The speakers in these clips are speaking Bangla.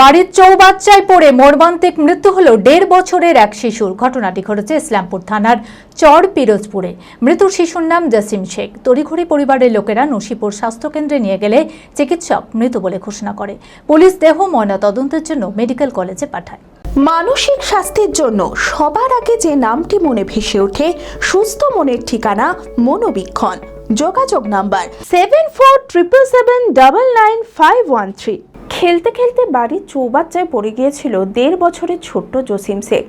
বাড়ির চৌবাচ্চায় পড়ে মর্মান্তিক মৃত্যু হল দেড় বছরের এক শিশুর। ঘটনাটি ঘটেছে ইসলামপুর থানার চর পিরোজপুরে। মৃত শিশুর নাম জসিম শেখ। তড়িঘড়ি পরিবারের লোকেরা নসিপুর স্বাস্থ্যকেন্দ্রে নিয়ে গেলে চিকিৎসক মৃত বলে ঘোষণা করে। পুলিশ দেহ ময়নাতদন্তের জন্য মেডিকেল কলেজে পাঠায়। মানসিক স্বাস্থ্যের জন্য সবার আগে যে নামটি মনে ভেসে ওঠে, সুস্থ মনের ঠিকানা মনোবীক্ষণ। যোগাযোগ number seven four triple seven double nine five one three খেলতে খেলতে বাড়ির চৌবাচ্চায় পড়ে গিয়েছিল দেড় বছরের ছোট্ট জসিম শেখ।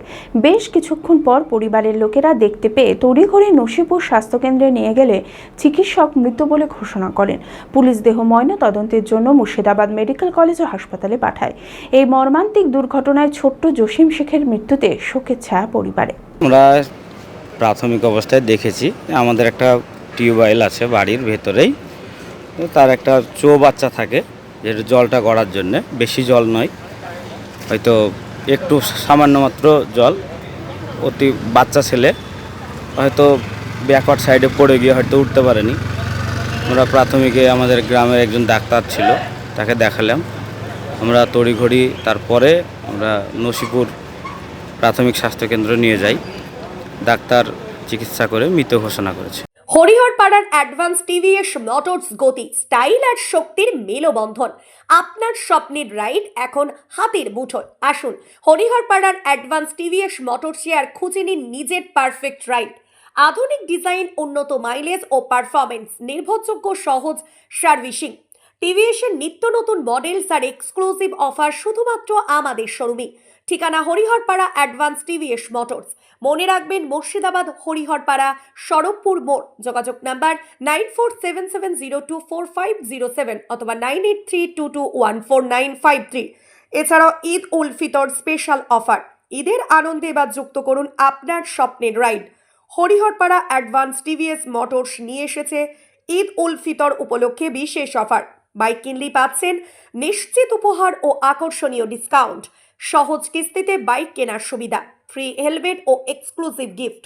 বেশ কিছুক্ষণ পর পরিবারের লোকেরা দেখতে পেয়ে তড়িঘড়ি নসিপুর স্বাস্থ্যকেন্দ্রে নিয়ে গেলে চিকিৎসক মৃত বলে ঘোষণা করেন। পুলিশ দেহ ময়না তদন্তের জন্য মুর্শিদাবাদ মেডিকেল কলেজ ও হাসপাতালে পাঠায়। এই মর্মান্তিক দুর্ঘটনায় ছোট্ট জসিম শেখের মৃত্যুতে শোকের ছায়া পরিবারে। আমরা প্রাথমিক অবস্থায় দেখেছি, আমাদের একটা টিউবওয়েল আছে বাড়ির ভেতরেই। তার একটা চো বাচ্চা থাকে। যেটা জলটা গড়ার জন্যে। বেশি জল নয়। হয়তো একটু সামান্য মাত্র জল। অতি বাচ্চা ছেলে। হয়তো ব্যাকওয়ার্ড সাইডে পড়ে গিয়ে হয়তো উঠতে পারেনি। আমরা প্রাথমিকে আমাদের গ্রামের একজন ডাক্তার ছিল। তাকে দেখালাম। আমরা তড়িঘড়ি, তারপরে আমরা নসিপুর প্রাথমিক স্বাস্থ্যকেন্দ্র নিয়ে যাই। ডাক্তার চিকিৎসা করে মৃত ঘোষণা করেছে। হরিহরপাড়ার অ্যাডভান্স টিভিএস মোটরস গতি, স্টাইল আর শক্তির মেলবন্ধন। আপনার স্বপ্নের রাইড এখন হাতের মুঠোয়। আসুন, হরিহরপাড়ার অ্যাডভান্স টিভিএস মোটর শেয়ার খুঁজে নিন নিজের পারফেক্ট রাইড। আধুনিক ডিজাইন, উন্নত মাইলেজ ও পারফরমেন্স নির্ভরযোগ্য সহজ সার্ভিসিং। টিভিএসের নিত্য নতুন মডেলস আর এক্সক্লুসিভ অফার শুধুমাত্র আমাদের শোরুমে ঠিকানা হরিহরপাড়া অ্যাডভান্স টিভিএস মোটরস মনে রাখবেন, মুর্শিদাবাদ, হরিহরপাড়া সড়কপুর মোড়। যোগাযোগ number nine four seven seven zero two four five zero seven অথবা nine eight three two two one four nine five three এছাড়াও ঈদ উল ফিতর স্পেশাল অফার ঈদের আনন্দে এবার যুক্ত করুন আপনার স্বপ্নের ride Hariharpara advance TVS motors নিয়ে এসেছে ঈদ উল ফিতর উপলক্ষে বিশেষ অফার বাইক কিনলেই পাচ্ছেন নিশ্চিত উপহার ও আকর্ষণীয় ডিসকাউন্ট সহজ কিস্তিতে বাইক কেনার সুবিধা। ফ্রি হেলমেট ও এক্সক্লুসিভ গিফট